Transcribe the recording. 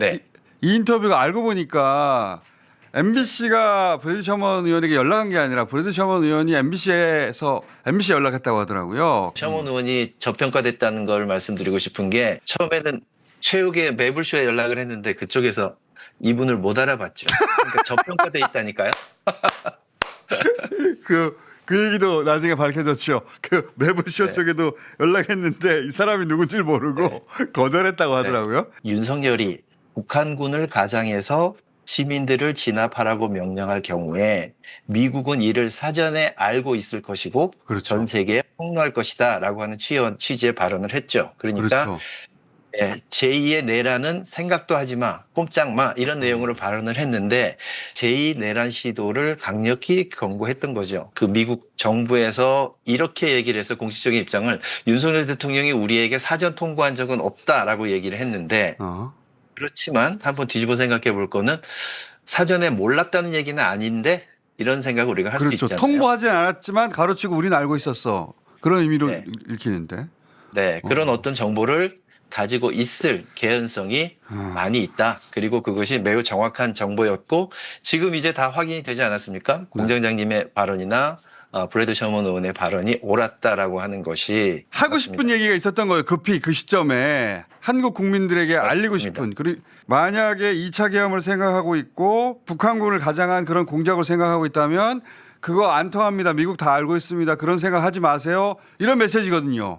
네. 이, 이 인터뷰가 알고 보니까 MBC가 브래드 셔먼 의원에게 연락한 게 아니라 브래드 셔먼 의원이 MBC에서 MBC 에 연락했다고 하더라고요. 셔먼 의원이 저평가됐다는 걸 말씀드리고 싶은 게 처음에는 최욱의 매불쇼에 연락을 했는데 그쪽에서 이분을 못 알아봤죠. 그러니까 저평가돼 있다니까요. 그, 그 얘기도 나중에 밝혀졌죠. 그 매불쇼 네. 쪽에도 연락했는데 이 사람이 누군지 모르고 거절했다고 하더라고요. 윤석열이 북한군을 가장해서 시민들을 진압하라고 명령할 경우에 미국은 이를 사전에 알고 있을 것이고 그렇죠. 전 세계에 폭로할 것이다라고 하는 취원 취지의 발언을 했죠. 그러니까 그렇죠. 예, 제2의 내란은 생각도 하지 마, 꼼짝 마 이런 음. 내용으로 발언을 했는데 제2 내란 시도를 강력히 경고했던 거죠. 그 미국 정부에서 이렇게 얘기를 해서 공식적인 입장을 윤석열 대통령이 우리에게 사전 통보한 적은 없다라고 얘기를 했는데 어. 그렇지만 한번 뒤집어 생각해 볼 거는 사전에 몰랐다는 얘기는 아닌데 이런 생각을 우리가 할수 그렇죠. 있잖아요. 통보하진 않았지만 가로치고 우리는 알고 있었어. 그런 의미로 네. 읽히는데. 네, 그런 어. 어. 떤 정보를 가지고 있을 개연성이 어. 많이 있다. 그리고 그것이 매우 정확한 정보였고 지금 이제 다 확인이 되지 않았습니까? 공장장님의 발언이나 어, 브래드 셔먼 의원의 발언이 옳았다라고 하는 것이 하고 맞습니다. 싶은 얘기가 있었던 거예요. 급히 그 시점에 한국 국민들에게 알리고 맞습니다. 싶은. 그리고 만약에 2차 계엄을 생각하고 있고 북한군을 가장한 그런 공작을 생각하고 있다면 그거 안 통합니다. 미국 다 알고 있습니다. 그런 생각 하지 마세요. 이런 메시지거든요.